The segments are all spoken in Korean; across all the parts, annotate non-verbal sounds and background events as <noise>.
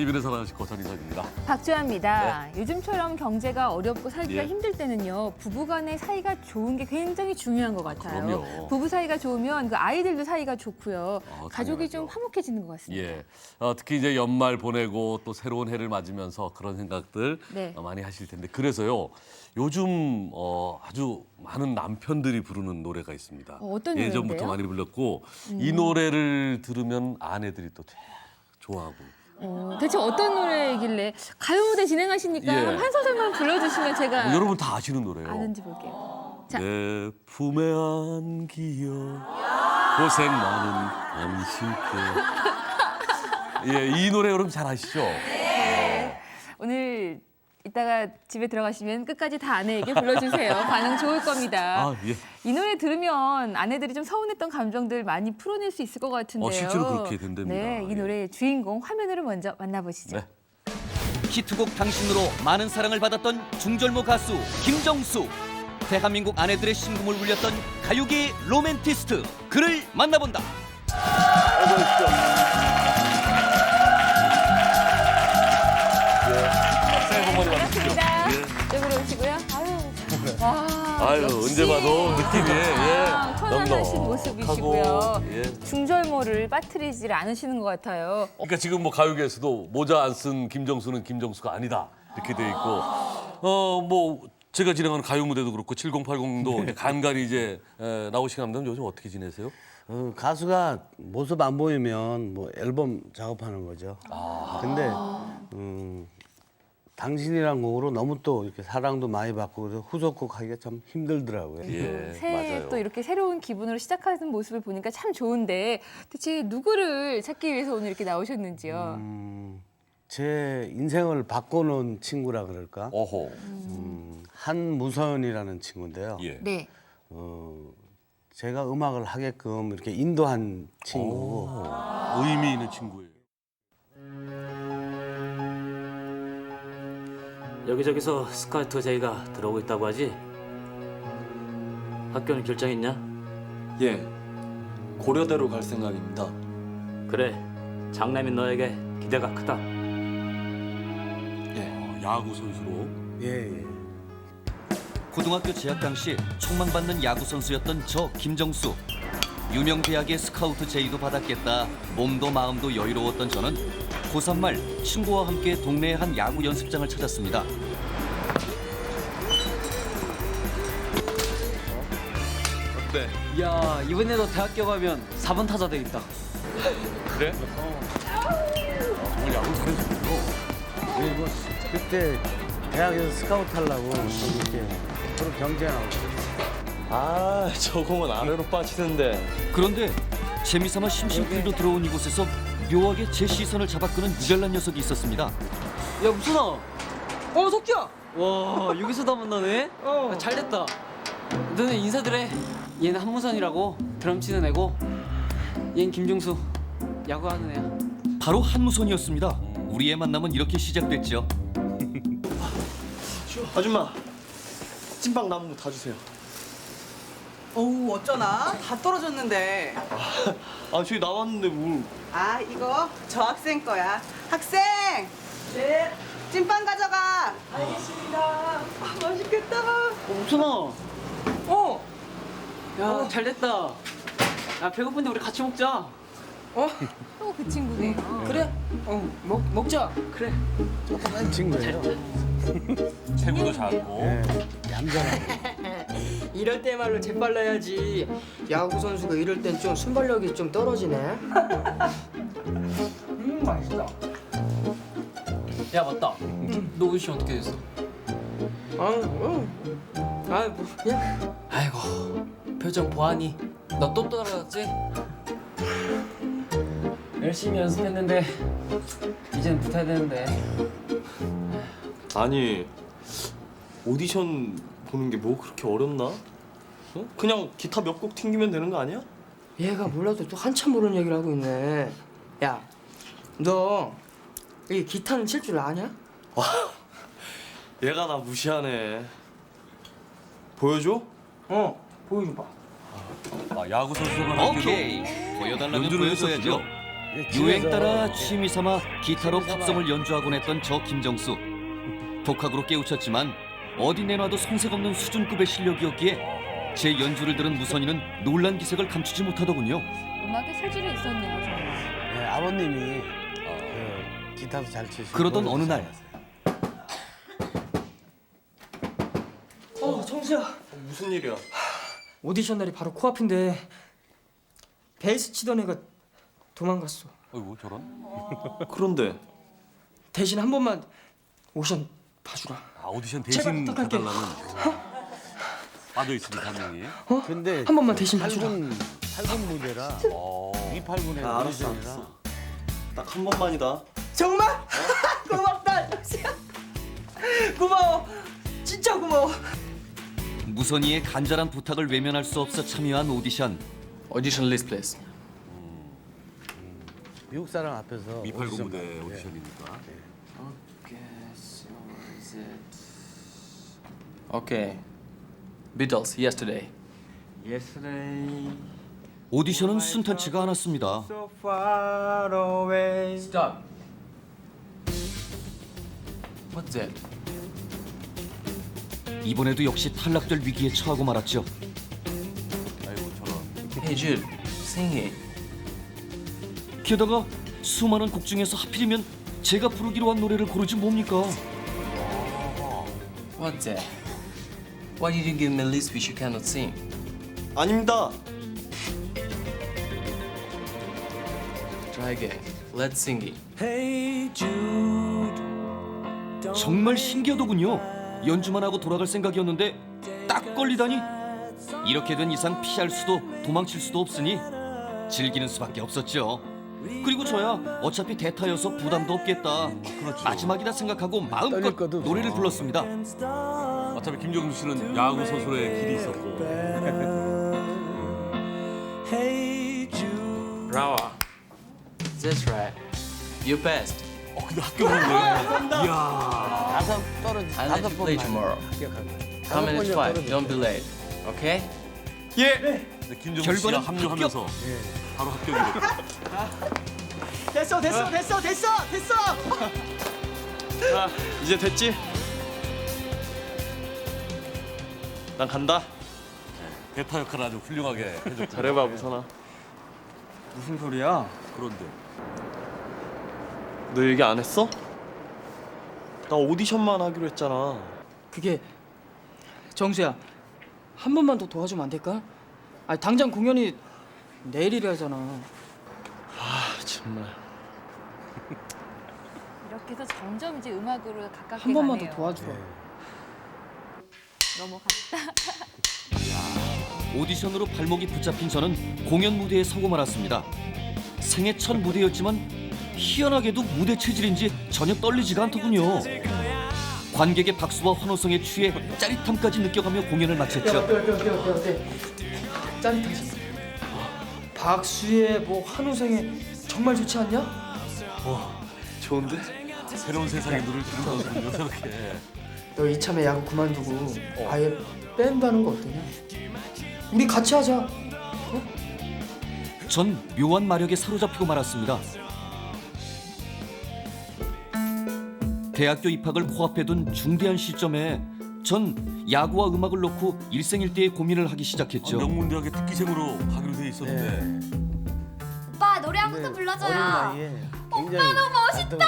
TV를 사랑하실 고선인선입니다. 박주아입니다. 요즘처럼 경제가 어렵고 살기가 예. 힘들 때는요 부부간의 사이가 좋은 게 굉장히 중요한 것 같아요. 그럼요. 부부 사이가 좋으면 그 아이들도 사이가 좋고요. 아, 가족이 당연하죠. 좀 화목해지는 것 같습니다. 예. 어, 특히 이제 연말 보내고 또 새로운 해를 맞으면서 그런 생각들 네. 어, 많이 하실 텐데 그래서요. 요즘 어, 아주 많은 남편들이 부르는 노래가 있습니다. 어, 어떤 예전부터 노래인데요? 음. 많이 불렀고 이 노래를 들으면 아내들이 또 되게 좋아하고 어, 대체 어떤 노래이길래 가요 무대 진행하시니까 예. 한 소절만 불러주시면 제가 뭐 여러분 다 아시는 노래예요. 아는지 볼게요. 자. 내 품에 안기어 고생 많은 당신께 <laughs> 예, 이 노래 여러분 잘 아시죠? 오늘 이따가 집에 들어가시면 끝까지 다 아내에게 불러주세요. <laughs> 반응 좋을 겁니다. 아, 예. 이 노래 들으면 아내들이 좀 서운했던 감정들 많이 풀어낼 수 있을 것 같은데요. 어, 실제로 그렇게 된답니다. 네, 이 예. 노래의 주인공 화면으로 먼저 만나보시죠. 네. 히트곡 당신으로 많은 사랑을 받았던 중절모 가수 김정수. 대한민국 아내들의 심금을 울렸던 가요계의 로맨티스트. 그를 만나본다. 새해 와, 아유, 역시. 언제 봐도 느낌이 아, 예. 편안하신 모습이시고요. 예. 중절모를 빠뜨리질 않으시는 것 같아요. 그러니까 지금 뭐 가요계에서도 모자 안 쓴 김정수는 김정수가 아니다 이렇게 돼 있고 어 뭐 제가 진행하는 가요 무대도 그렇고 7080도 <laughs> 간간히 이제 에, 나오시긴 합니다. 요즘 어떻게 지내세요? 어, 가수가 모습 안 보이면 뭐 앨범 작업하는 거죠. 근데 음, 당신이란 곡으로 너무 또 이렇게 사랑도 많이 받고 그래서 후속곡 하기가 참 힘들더라고요. 예, 새해 맞아요. 또 이렇게 새로운 기분으로 시작하는 모습을 보니까 참 좋은데 대체 누구를 찾기 위해서 오늘 이렇게 나오셨는지요? 음, 제 인생을 바꿔놓은 친구라 그럴까? 어허. 음, 한무선이라는 친구인데요. 예. 네. 어, 제가 음악을 하게끔 이렇게 인도한 친구고 어, 의미 있는 친구예요. 여기저기서 스카우트 제의가 들어오고 있다고 하지? 학교는 결정했냐? 예, 고려대로 갈 생각입니다. 그래, 장남인 너에게 기대가 크다. 예, 어, 야구 선수로 예, 예. 고등학교 재학 당시 촉망받는 야구 선수였던 저 김정수. 유명 대학의 스카우트 제의도 받았겠다. 몸도 마음도 여유로웠던 저는 고3 말 친구와 함께 동네의 한 야구 연습장을 찾았습니다. 어때? 야 이번에도 대학교 가면 4번 타자 되겠다. 그래? 정말 야구 잘해주군요. 예, 뭐 그때 대학에서 스카우트 하려고 좀 이렇게 서로 경쟁하고 아, 저 공은 아래로 빠지는데. 그런데 재미삼아 심심풀이로 들어온 이곳에서 묘하게 제 시선을 잡아끄는 유별난 녀석이 있었습니다. 야 무순아. 어 석기야. 와 여기서도 만나네. 어. 잘 됐다. 너네 인사드려. 얘는 한무선이라고 드럼 치는 애고, 얘는 김종수 야구하는 애야. 바로 한무선이었습니다. 우리의 만남은 이렇게 시작됐죠. 아줌마, 찐빵 남은 거 다 주세요. 어우 어쩌나 다 떨어졌는데 아, 저기 나왔는데 뭘? 아 이거 저 학생 거야 학생 네 찐빵 가져가 알겠습니다 아, 맛있겠다 어 무순아. 어 야 잘 됐다. 야 배고픈데 우리 같이 먹자. 어? 또 그 친구네요. 그래? 어 먹, 먹자. 그래. 조그만 친구예요. 작고. 예, 얌전하고. 이럴 때말로 재빨라야지. 야구 선수가 이럴 땐 좀 순발력이 좀 떨어지네. <laughs> 음 맛있다. 야 맞다. 너 오디션 어떻게 됐어? 아, 음. 아, 뭐 그냥 아이고 표정 보아니. 너 또 떨어졌지? 열심히 연습했는데 이제는 붙어야 되는데. 아니, 오디션 보는 게 뭐 그렇게 어렵나? 어? 그냥 기타 몇 곡 튕기면 되는 거 아니야? 얘가 몰라도 또 한참 모르는 얘기를 하고 있네. 야, 너 이 기타는 칠 줄 아냐? 얘가 나 무시하네. 보여줘? 어, 보여줘봐. 아, 야구 선수가 오케이 보여달라면 연주를 보여줘야죠. 했었죠? 유행 따라 취미 삼아 기타로 팝송을 연주하곤 했던 저 김정수. 독학으로 깨우쳤지만 어디 내놔도 손색 없는 수준급의 실력이었기에 제 연주를 들은 무선이는 놀란 기색을 감추지 못하더군요. 음악에 소질이 있었네요, 정말. 네, 아버님이 그 기타도 잘 치시고 그러던 어느 날어 정수야 무슨 일이야? 오디션 날이 바로 코앞인데 베이스 치던 애가 도망갔어 어이구 저런. 그런데 대신 한 번만 오션 봐주라 아 오디션 제발 대신 부탁할게. 가달라는 빠져 있으니까 한 명이. 근데 한 번만 대신 봐주라 8군 8군 무대라 어. 289의 아, 알았어, 알았어. 딱 한 번만이다. 정말? <laughs> 고맙다 정수야 고마워 진짜 고마워 무선이의 간절한 부탁을 외면할 수 없어 참여한 오디션. 오디션 리스트 플레이스. 미국 사람 앞에서 미팔군 오디션 무대 오디션이니까. 오케이. 비틀스 yesterday. 오디션은 순탄치가 않았습니다. Stop. What's that? 이번에도 역시 탈락될 위기에 처하고 말았죠. 아이고 저런. Hey Jude, sing it. 게다가 수많은 곡 중에서 하필이면 제가 부르기로 한 노래를 고르지 뭡니까? What's that? Why did you give me a list which you cannot sing? 아닙니다. Try again. Let's sing it. 정말 신기하더군요. 연주만 하고 돌아갈 생각이었는데 딱 걸리다니. 이렇게 된 이상 피할 수도 도망칠 수도 없으니 즐기는 수밖에 없었죠. 그리고 저야 어차피 대타여서 부담도 없겠다. 마지막이다 생각하고 마음껏 떨릴. 노래를 불렀습니다. 어차피 김정수 씨는 야구 선수의 길이 있었고. Rawa. That's right. You passed. 어 근데 합격한 거예요. 이야. 다섯 떨어지 I'll let 다섯 you play tomorrow. Come in at five. Don't be late. Okay? 예. 근데 김정수 씨가 결과는 합류하면서 바로 합격이 됐고. 됐어 됐어 됐어 됐어 됐어 자, 이제 됐지? 난 간다. 대타 역할을 아주 훌륭하게 해줬고. 잘해봐, 무선아. 무슨 소리야? 그런데 너 얘기 안 했어? 나 오디션만 하기로 했잖아. 그게 정수야 한 번만 더 도와주면 안 될까? 아니 당장 공연이 내일이라잖아 아, 정말. 이렇게 해서 점점 이제 음악으로 가깝게 한 번만 더 가네요. 도와줘 넘어갔다. 오디션으로 발목이 붙잡힌 저는 공연 무대에 서고 말았습니다. 생애 첫 무대였지만 희한하게도 무대 체질인지 전혀 떨리지가 않더군요. 관객의 박수와 환호성에 취해 짜릿함까지 느껴가며 공연을 마쳤죠. 어때 어때 어때 어때 어때 짜릿하지? 박수에 뭐 한우생에 정말 좋지 않냐? 좋은데? 새로운 세상의 눈을 뜨는 거군요. 저렇게. 너 이참에 야구 그만두고 아예 뺀다는 거 어떠냐? 우리 같이 하자 전 묘한 마력에 사로잡히고 말았습니다. 대학교 입학을 코앞에 둔 중대한 시점에 전 야구와 음악을 놓고 일생일대의 고민을 하기 시작했죠. 명문대학에 특기생으로 가기로 돼 있었는데 오빠 노래 한 곡도 불러줘요. 어린 나이에 굉장히 너무 멋있다.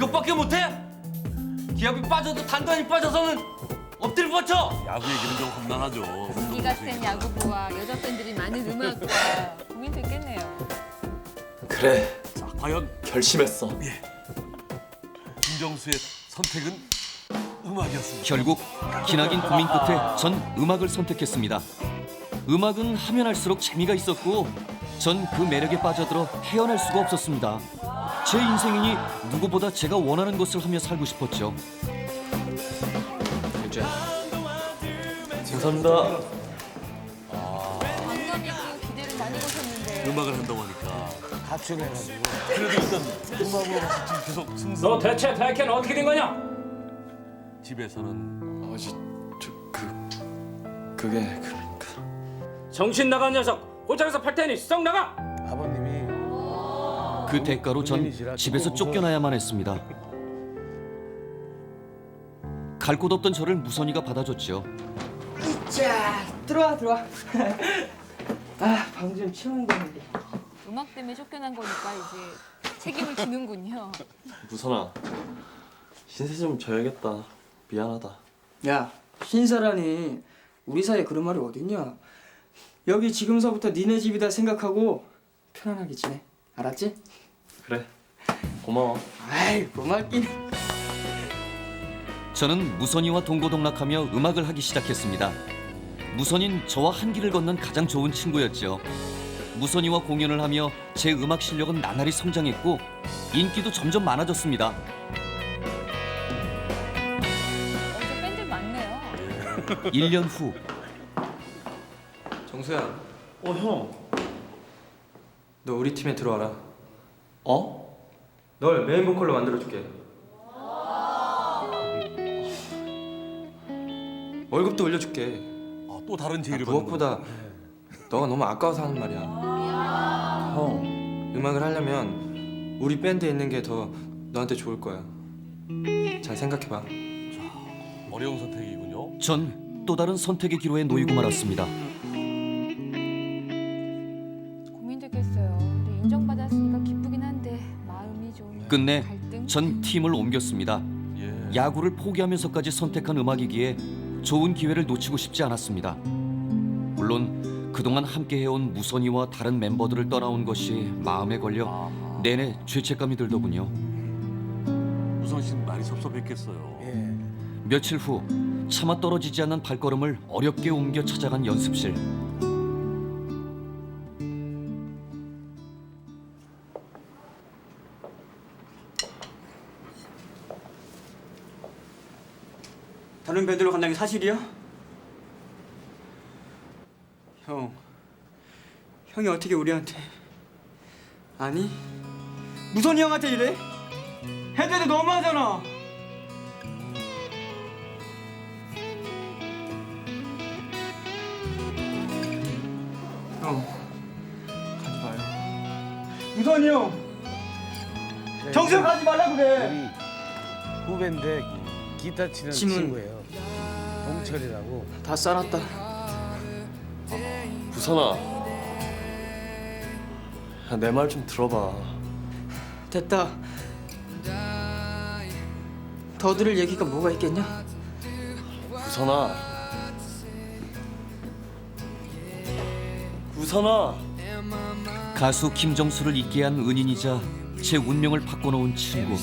이것밖에 못해? 기합이 빠져도 단단히 빠져서는 엎드려 뻗쳐. 야구 얘기는 좀 험난하죠. 이 같은 야구부와 여자 팬들이 많은 음악과 고민됐겠네요. 그래, 자, 과연 결심했어. 김정수의 선택은 음악이었습니다. 결국 기나긴 고민 끝에 전 음악을 선택했습니다. 음악은 하면 할수록 재미가 있었고 전 그 매력에 빠져들어 헤어날 수가 없었습니다. 제 인생이니 누구보다 제가 원하는 것을 하며 살고 싶었죠. 감사합니다. 관념 있고 기대를 많이 거셨는데 음악을 한다고 하니까 가출해가지고 그래도 일단 음악으로 지금 계속 승승. 너 대체 백현 어떻게 된 거냐? 집에서는 아버지, 저, 그, 그게 그러니까. 정신 나간 녀석 호장에서 팔 테니 썩 나가. 그 대가로 전 집에서 쫓겨나야만 했습니다. 갈 곳 없던 저를 무선이가 받아줬죠. 자 들어와 들어와. <laughs> 아방 좀 치워놓는데. 음악 때문에 쫓겨난 거니까 이제 책임을 지는군요. 무선아 신세 좀 져야겠다 미안하다 야 신사라니 우리 사이에 그런 말이 어딨냐? 여기 지금서부터 니네 집이다 생각하고 편안하게 지내. 알았지? 그래 고마워 아이 고맙긴. 저는 무선이와 동고동락하며 음악을 하기 시작했습니다. 무선인 저와 한 길을 걷는 가장 좋은 친구였죠. 무선이와 공연을 하며 제 음악 실력은 나날이 성장했고 인기도 점점 많아졌습니다. 어제 밴드 많네요. 1년 후 정수야, 어 형 너 우리 팀에 들어와라. 어? 널 메인 보컬로 만들어줄게. 월급도 올려줄게. 아, 또 다른 제의를 아, 무엇보다 너가 너무 아까워서 하는 말이야. 형 음악을 하려면 우리 밴드에 있는 게 더 너한테 좋을 거야. 잘 생각해봐. 어려운 선택이군요. 전 또 다른 선택의 기로에 놓이고 말았습니다. 끝내. 전 팀을 옮겼습니다. 예. 야구를 포기하면서까지 선택한 음악이기에 좋은 기회를 놓치고 싶지 않았습니다. 물론 그동안 함께 해온 무선이와 다른 멤버들을 떠나온 것이 마음에 걸려. 내내 죄책감이 들더군요. 무선 씨는 많이 섭섭했겠어요. 예. 며칠 후 차마 떨어지지 않는 발걸음을 어렵게 옮겨 찾아간 연습실. 밴드로 간다는 게 사실이야? 형, 형이 어떻게 우리한테 아니 무선이 형한테 이래? 해대도 너무하잖아. 형, 가지 마요. 무선이 형, 정수형 가지 말라 그래. 우리 후배인데 기타 치는 친구. 친구예요. 동철이라고. 다 싸놨다. 무선아 내 말 좀 들어봐 됐다. 더 들을 얘기가 뭐가 있겠냐? 무선아 무선아 가수 김정수를 잊게 한 은인이자 제 운명을 바꿔놓은 친구.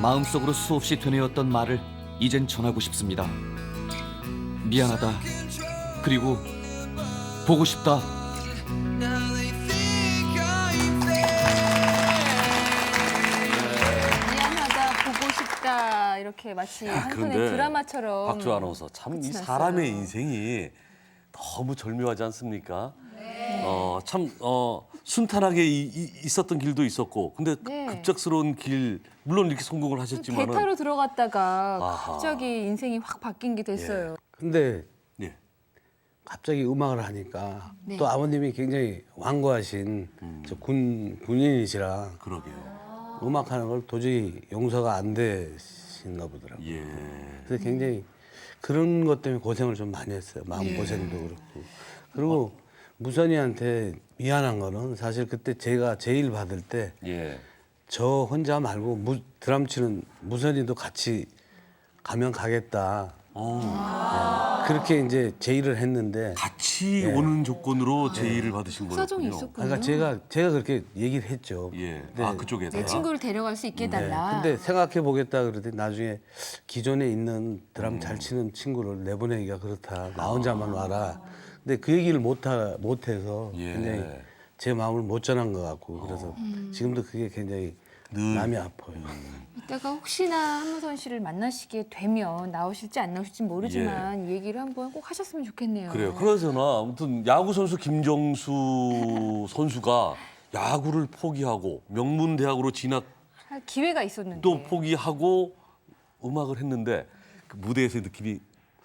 마음속으로 수없이 되뇌었던 말을 이젠 전하고 싶습니다. 미안하다. 그리고 보고 싶다. 미안하다 보고 싶다 이렇게 마치 한 편의 그런데 드라마처럼 박주 아나운서 참이 끝이 사람의. 인생이 너무 절묘하지 않습니까? 어, 참 어, 순탄하게 이- 이- 있었던 길도 있었고, 근데 네. 급작스러운 길, 물론 이렇게 성공을 하셨지만은 대타로 들어갔다가 아하. 갑자기 인생이 확 바뀐 게 됐어요. 근데 예. 갑자기 음악을 하니까 네. 또 아버님이 굉장히 완고하신 저 군 군인이시라 그러게요. 음악하는 걸 도저히 용서가 안 되시나 보더라고요. 예. 그래서 굉장히 그런 것 때문에 고생을 좀 많이 했어요. 마음 고생도 그렇고. 그리고 무선이한테 미안한 거는 사실 그때 제가 제일 받을 때저 예. 혼자 말고 무, 드럼 치는 무선이도 같이 가면 가겠다. 어, 네. 그렇게 이제 제의를 했는데 같이 예. 오는 조건으로 제의를 받으신 사정이 거였군요. 있었군요. 그러니까 제가 제가 그렇게 얘기를 했죠. 예. 네. 아 그쪽에다. 내 친구를 데려갈 수 있게 네. 해달라. 근데 생각해 보겠다 그러더니 나중에 기존에 있는 드럼 음. 잘 치는 친구를 내보내기가 그렇다. 나 혼자만 와라. 근데 그 얘기를 못하 못해서 예. 굉장히 제 마음을 못 전한 것 같고 그래서 지금도 그게 굉장히 늘. 마음이 아파요. 이따가 혹시나 한무선 씨를 만나시게 되면 나오실지 안 나오실지 모르지만 이 얘기를 한번 꼭 하셨으면 좋겠네요. 그래요. 그러잖아. 아무튼 야구 선수 김정수 <laughs> 선수가 야구를 포기하고 명문 대학으로 진학 할 기회가 있었는데. 또 포기하고 음악을 했는데 그 무대에서의 느낌이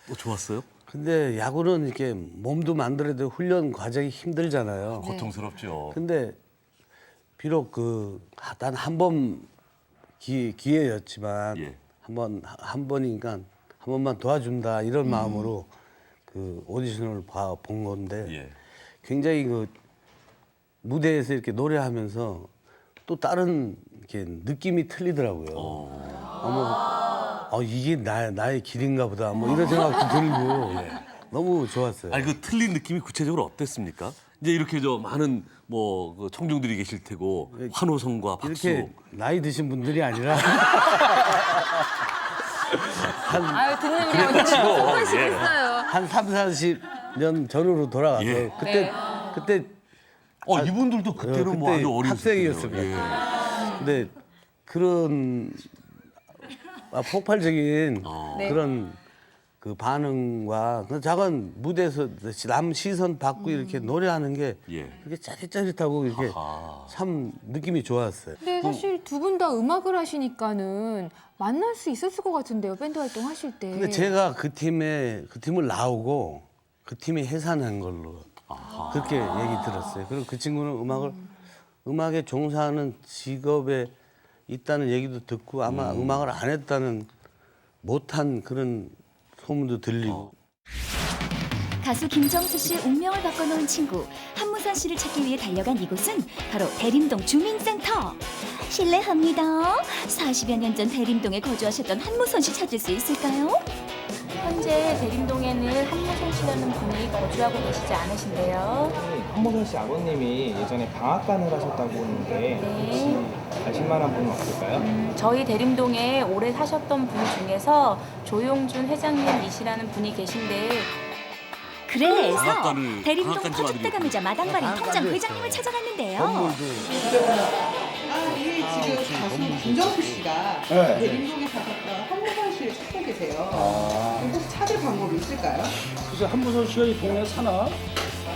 또 좋았어요? 근데 야구는 이렇게 몸도 만들어야 되고 훈련 과정이 힘들잖아요. 고통스럽죠. 근데 비록 그 단 한 번 기회였지만 예. 한번 한 번이니까 한 번만 도와준다 이런 음. 마음으로 그 오디션을 봐 본 건데 예. 굉장히 그 무대에서 이렇게 노래하면서 또 다른 이렇게 느낌이 틀리더라고요. 어머, 어, 이게 나, 나의 길인가 보다. 뭐 이런 생각도 들고 너무 좋았어요. 아니 그 틀린 느낌이 구체적으로 어땠습니까? 이제 이렇게 저 많은 뭐그 청중들이 계실 테고 환호성과 박수. 이렇게 나이 드신 분들이 아니라 <laughs> 아유 듣는 게 치고, 수고하시겠어요. 한 3, 40년 전으로 돌아가서 예. 그때 네. 그때 어 이분들도 그때는 뭐 그때 아주 어린 학생이었습니다. 예. 근데 그런 아, 폭발적인 네. 그런 그 반응과 그 작은 무대에서 남 시선 받고 이렇게 노래하는 게 예. 이렇게 짜릿짜릿하고 이렇게 아하. 참 느낌이 좋았어요. 근데 사실 두 분 다 음악을 하시니까는 만날 수 있었을 것 같은데요. 밴드 활동 하실 때. 근데 제가 그 팀에 그 팀을 나오고 그 팀이 해산한 걸로 그렇게 얘기 들었어요. 그리고 그 친구는 음악을 음악에 종사하는 직업에 있다는 얘기도 듣고 아마 음. 악을안 했다는 못한 그런 소문도 들리고 가수 김정수 씨의 운명을 바꿔놓은 친구 한무선 씨를 찾기 위해 달려간 이곳은 바로 대림동 주민센터. 실례합니다. 40여 년 전 대림동에 거주하셨던 한무선 씨 찾을 수 있을까요? 현재 대림동에는 한무선 씨라는 분이 거주하고 계시지 않으신데요. 한모선 씨 아버님이 예전에 방앗간을 하셨다고 하는데 혹 시 아실 만한 분은 없을까요? 저희 대림동에 오래 사셨던 분 중에서 조용준 회장님이시라는 분이 계신데 그래서 방앗간을- 대림동 방앗간 좀 터줏대감이자 마당발인 통장. 회장님을 찾아갔는데요. 아, 이 지금 가수 김정수 씨가 대림동에 사셨던 한무선 씨를 찾고 계세요. 혹시 찾을 방법이 있을까요? 그래서 한무선 씨가 이 동네 사나?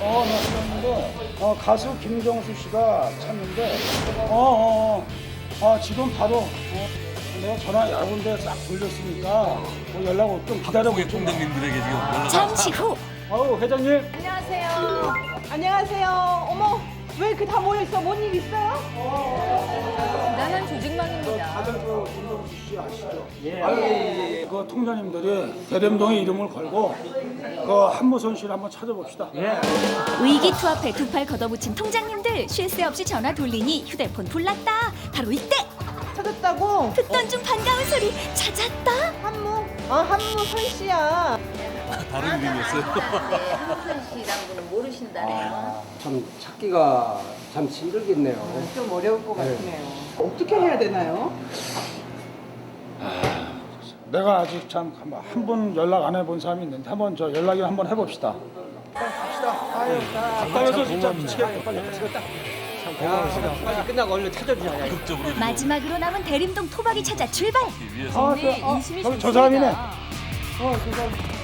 어, 나 들었는데 어, 가수 김정수 씨가 찾는데 어, 어, 어. 아, 지금 바로 어, 내가 전화 여러 군데 싹 돌렸으니까 뭐 연락 올 좀 기다려보고 좀. 총장님들에게 지금 연락. 잠시 후 아우 회장님 안녕하세요. 안녕하세요. 어머, 왜 이렇게 다 모여 있어? 뭔 일 있어요? 대단한 조직망입니다. 그 김정수 씨 아시죠? 예. 아유, 그 통장님들이 대림동에 이름을 걸고 그 한무선 씨를 한번 찾아봅시다. 예. 의기투합해 두 팔 걷어붙인 통장님들 쉴 새 없이 전화 돌리니 휴대폰 불났다. 바로 이때 찾았다고? 듣던 중 반가운 소리 찾았다. 한무? 아, 한무 선 씨야. 다른 이름이었어요. 참 찾기가 참 힘들겠네요. 좀 어려울 것 같네요. 어떻게 해야 되나요? 내가 아직 참 한 번 연락 안 해본 사람이 있는데 한번 저 연락을 한번 해봅시다. 갑시다. 아유, 가까워서 진짜 미치겠다. 빨리 미치겠다. 빨리 끝나고 얼른 찾아주자. 적극적으로 마지막으로 남은 대림동 토박이 찾아 출발. 위해서. 아, 네, 저, 아, 저. 사람이네. 어, 저 사람.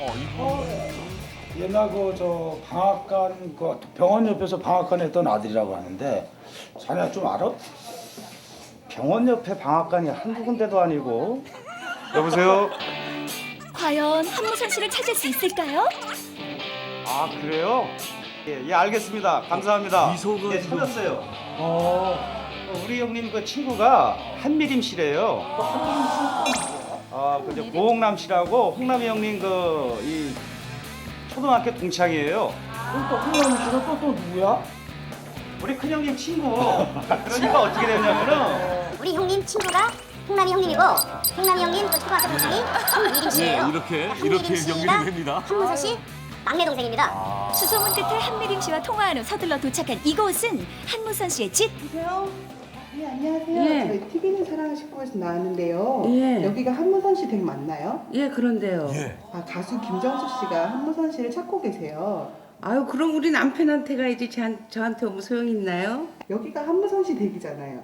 어 이분. 옛날 그 저 방앗간 그 병원 옆에서 방앗간 했던 아들이라고 하는데 자네 좀 알아? 병원 옆에 방앗간이 한두 군데도 아니고 여보세요? 과연 한무선 씨를 찾을 수 있을까요? 아 그래요? 예, 예 알겠습니다 감사합니다 미소가 예 지금- 찾았어요 어 우리 형님 그 친구가 한미림 씨래요 아 근데 고홍남 씨라고 홍남이 형님 그 이 초등학교 동창이에요 또 홍남 씨가 또, 또 누구야? 우리 큰 형님 친구 그러니까 어떻게 됐냐면은 우리 형님 친구가 홍남이 형님이고 홍남이 형님 또 초등학교 한미림 네 씨예요. 이렇게 한미림 이렇게 씨가 연결이 됩니다. 한무선 씨 막내 동생입니다. 수소문 끝에 한미림 씨와 통화한 후 서둘러 도착한 이곳은 한무선 씨의 집. 여보세요? 네, 안녕하세요. 예. 저희 TV는 사랑식구에서 나왔는데요. 예. 여기가 한무선 씨 댁 맞나요? 예, 그런데요. 아, 가수 김정수 씨가 한무선 씨를 찾고 계세요. 아유, 그럼 우리 남편한테 가야지 저, 저한테 오면 소용이 있나요? 여기가 한무선 씨 댁이잖아요.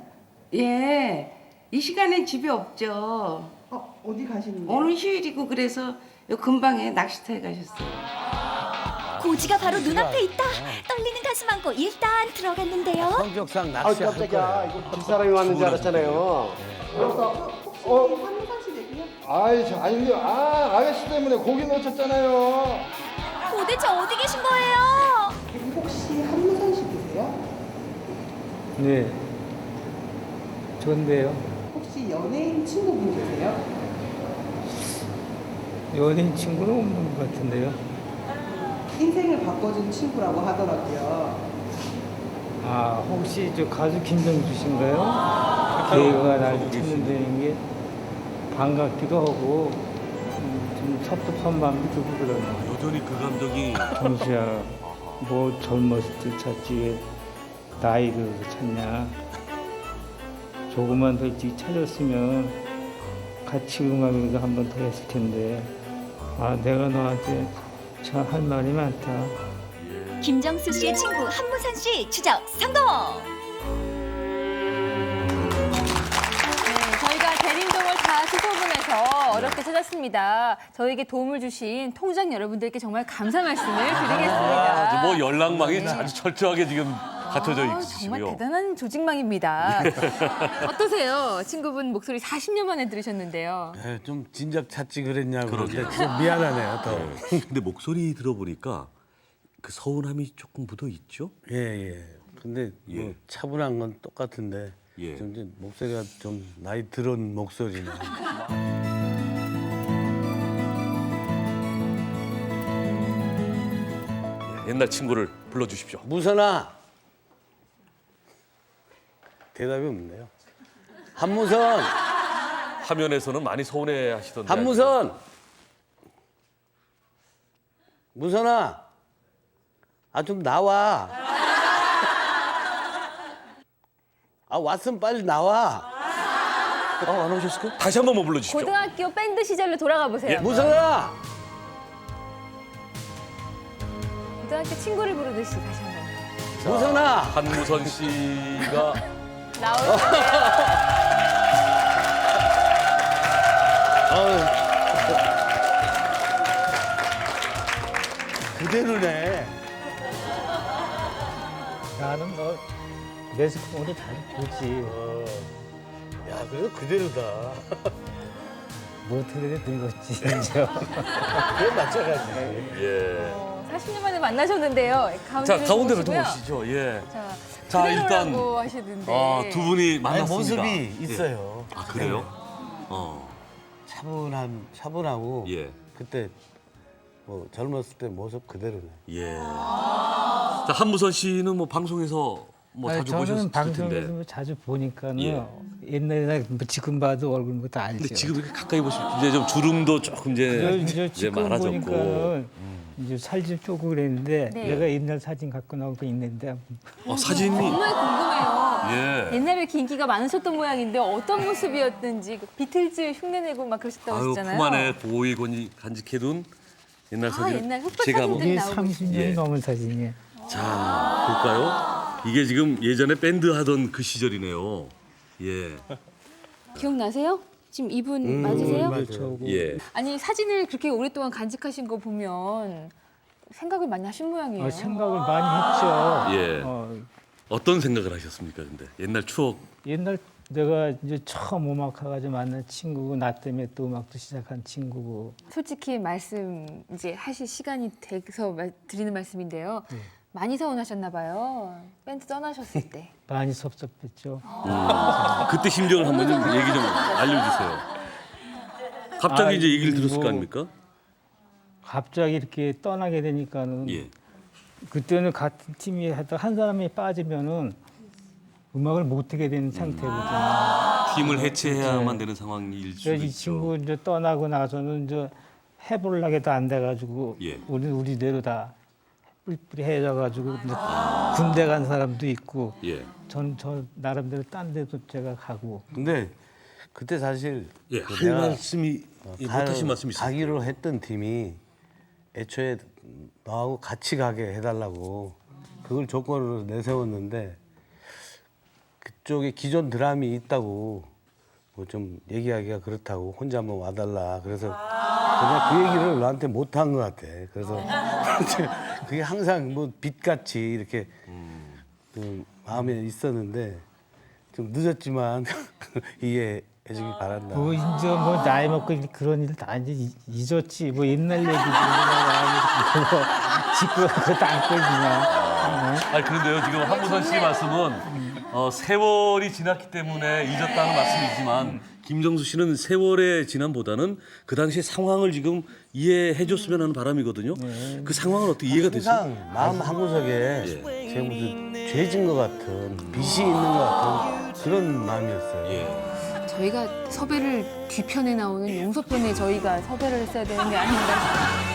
예. 이 시간엔 집에 없죠. 어, 어디 가시는데요? 오늘 휴일이고 그래서 요 근방에 낚시터에 가셨어요. 고지가 바로 눈앞에 있다. 떨리는 가슴 안고 일단 들어갔는데요. 성격상 낚시할 거예요. 이 사람이 왔는 줄 알았잖아요 혹시 한무선 씨 댁이요? 아이 저 아니 근데 아 아저씨 때문에 고기 놓쳤잖아요. 도대체 어디 계신 거예요? 혹시 계세요? 네. 좋은데요. 혹시 연예인 친구분 계세요? 연예인 친구는 없는 것 같은데요. 인생을 바꿔준 친구라고 하더라고요. 아, 혹시 저 가수 김정수신가요? 걔가 날 찾는다는 게 반갑기도 하고 음, 좀 섭섭한 마음이 들고 그러네요. 여전히 그 감정이 정수야, 뭐 젊었을 때 찾지 왜 나이를 찾냐? 조금만 더 일찍 찾았으면 같이 음악이라도 한 번 더 했을 텐데 아 내가 너한테 참할 말이 많다. 김정수 씨의 친구 한무선 씨 추적 성공. 네, 저희가 대림동을 다 수소문해서 어렵게 찾았습니다. 저에게 도움을 주신 통장 여러분들께 정말 감사 말씀을 드리겠습니다. 아, 뭐 연락망이 아주 철저하게 지금 갖춰져 아, 정말 있으시고요. 대단한 조직망입니다. <laughs> 어떠세요? 친구분 목소리 40년 만에 들으셨는데요. 네, 좀 진작 찾지 그랬냐고 그러게요. 그런데 좀 미안하네요. 더. 네. 근데 목소리 들어보니까 그 서운함이 조금 묻어 있죠? 예, 예. 근데 뭐 예. 차분한 건 똑같은데 예. 좀 이제 목소리가 좀 나이 들은 목소리네. 옛날 친구를 불러주십시오. 무선아. 대답이 없네요. 한무선, 화면에서는 많이 서운해 하시던데. 한무선. 무선아. 아 좀 나와. 아 왔으면 빨리 나와. 아, 안 오셨을까요? 다시 한 번만 불러주십시오. 고등학교 밴드 시절로 돌아가 보세요. 예. 무선아. 고등학교 친구를 부르듯이 다시 한 번. 자, 무선아. 한무선 씨가 나오세요. <laughs> 그대로네. 나는 너 매스컴으로 잘 보지. 야, 그래도 그대로다. 못하게 <laughs> 늙었지 <laughs> 이제. 그건 마찬가지. 예. 40년 만에 만나셨는데요. 가운데 자 가운데로 좀. 오시죠. 예. 자, 자, 일단 그대로라고 하시던데. 아, 두 분이 아니, 만났습니다. 모습이 예. 있어요. 아 그래요? 어. 차분한 차분하고 예. 그때 뭐 젊었을 때 모습 그대로네. 예. 자 한무선 씨는 뭐 방송에서 뭐 아니, 자주 저는 보셨을 방송에서 텐데. 뭐 자주 보니까는 예. 옛날에 뭐 지금 봐도 얼굴 뭐다 알죠. 근데 지금 이렇게 가까이 보시면 이제 좀 주름도 조금 이제 이제 이제 지금 많아졌고. 보니까는 이제 살좀 쪼고 그랬는데 네. 내가 옛날 사진 갖고 나온 거 있는데 어, 사진이 정말 궁금해요. 예. 옛날에 이렇게 인기가 많으셨던 모양인데 어떤 모습이었는지 그 비틀즈 흉내내고 막 그러셨다고 아유 하셨잖아요. 품 안에 고이 건지 간직해둔 옛날 아, 사진. 옛날 흑백 제가 한번 사진들이 이게 나오고 30년이 예. 넘은 사진이에요. 자 볼까요? 이게 지금 예전에 밴드 하던 그 시절이네요. 예. 기억나세요? 지금 이분 음, 맞으세요? 그렇죠. 예. 아니 사진을 그렇게 오랫동안 간직하신 거 보면 생각을 많이 하신 모양이에요. 어, 생각을 많이 했죠. 예. 어, 어떤 생각을 하셨습니까? 근데 옛날 추억. 옛날 내가 이제 처음 음악 가가지고 만난 친구고 나 때문에 또 음악도 시작한 친구고 솔직히 말씀 이제 하실 시간이 돼서 말- 드리는 말씀인데요. 많이 서운하셨나 봐요. 밴드 떠나셨을 때. <laughs> 많이 섭섭했죠. 음, 그때 심정을 한번 좀 얘기 좀 알려주세요. 갑자기 아, 이제 얘기를 들었을 거뭐 아닙니까? 갑자기 이렇게 떠나게 되니까는 예. 그때는 같은 팀이 하다 한 사람이 빠지면은 음악을 못 하게 되는 상태거든요. 팀을 해체해야만 되는 상황일 수도 그래서 이 있죠. 친구 이제 떠나고 나서는 이제 해보려게도 안 돼가지고 예. 우리 우리대로 다 해져 가지고 이제 군대 간 사람도 있고 예. 전저 나름대로 딴 데도 제가 가고 근데 그때 사실 예, 그 할 내가 말씀이 예, 가- 못하신 말씀이 있어요. 가기로 했던 팀이 애초에 너하고 같이 가게 해달라고 그걸 조건으로 내세웠는데 그쪽에 기존 드람이 있다고 뭐 좀 얘기하기가 그렇다고 혼자 한번 와달라 그래서 그냥 그 얘기를 나한테 못한 것 같아 그래서 <laughs> 그게 항상 뭐 빛같이 이렇게 그 마음에 있었는데 좀 늦었지만 <laughs> 이게 해주기 바란다. 뭐 이제 뭐 나이 먹고 그런 일 다 이제 잊- 잊었지. 뭐 옛날 얘기지. 뭐 <laughs> 짓고 그것도 안 끌지냐. 아니 그런데요 지금 한무선 씨 말씀은 어, 세월이 지났기 때문에 네. 잊었다는 말씀이지만 음. 김정수 씨는 세월의 지난보다는 그 당시 상황을 지금 이해해 줬으면 하는 바람이거든요. 네. 그 상황은 어떻게 이해가 되죠? 마음 한 구석에 예. 제 무슨 죄진 것 같은 빚이 있는 것 같은 그런 마음이었어요. 예. 저희가 섭외를 뒤편에 나오는 용서편에 저희가 섭외를 했어야 되는 게 아닌가.